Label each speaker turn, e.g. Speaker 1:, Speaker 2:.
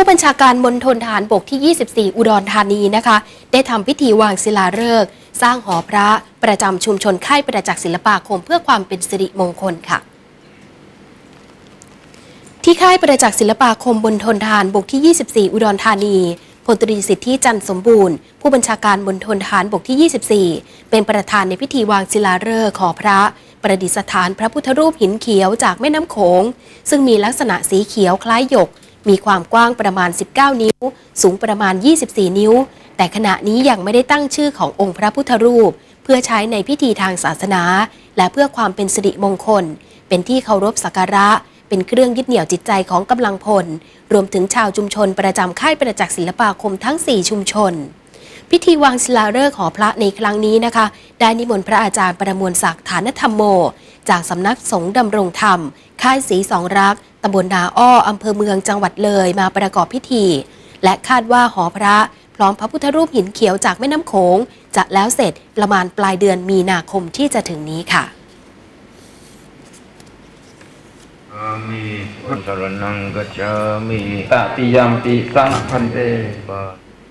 Speaker 1: ผู้บัญชาการมณฑลทหารบกที่ 24 อุดรธานีนะคะ ได้ทำพิธีวางศิลาฤกษ์สร้างหอพระประจำชุมชนค่ายประจักษ์ศิลปาคมเพื่อความเป็นสิริมงคลค่ะที่ค่ายประจักษ์ศิลปาคมบนทนทารบกที่ 24 อุดรธานีพลตรีสิทธิจันทร์สมบูรณ์ ผู้บัญชาการบนทนทารบกที่ 24 เป็นประธานในพิธีวางศิลาฤกษ์ขอพระ ประดิษฐานพระพุทธรูปหินเขียวจากแม่น้ำโขง ซึ่งมีลักษณะสีเขียวคล้ายหยก มีความกว้างประมาณ 19 นิ้ว สูงประมาณ 24 นิ้ว แต่ขณะนี้ยังไม่ได้ตั้งชื่อขององค์พระพุทธรูป เพื่อใช้ในพิธีทางศาสนา และเพื่อความเป็นสิริมงคล เป็นที่เคารพสักการะ เป็นเครื่องยึดเหนี่ยวจิตใจของกำลังพล รวมถึงชาวชุมชนประจำค่ายประจักษ์ศิลปาคมทั้ง 4 ชุมชนพิธีวางศิลาฤกษ์หอพระในครั้งนี้นะคะ ได้นิมนต์พระอาจารย์ประมวลศักดิ์ฐานธรรมโม จากสำนักสงฆ์ดำรงธรรม ค่ายศรีสองรักตำบลนาอ้ออำเภอเมืองจังหวัดเลยมาประกอบพิธี และคาดว่าหอพระพร้อมพระพุทธรูปหินเขียวจากแม่น้ำโขง จะแล้วเสร็จประมาณปลายเดือนมีนาคมที่จะถึงนี้ค่ะา
Speaker 2: มิพุทธรนังกัจจามิ
Speaker 3: ตติยมปิสังพันเต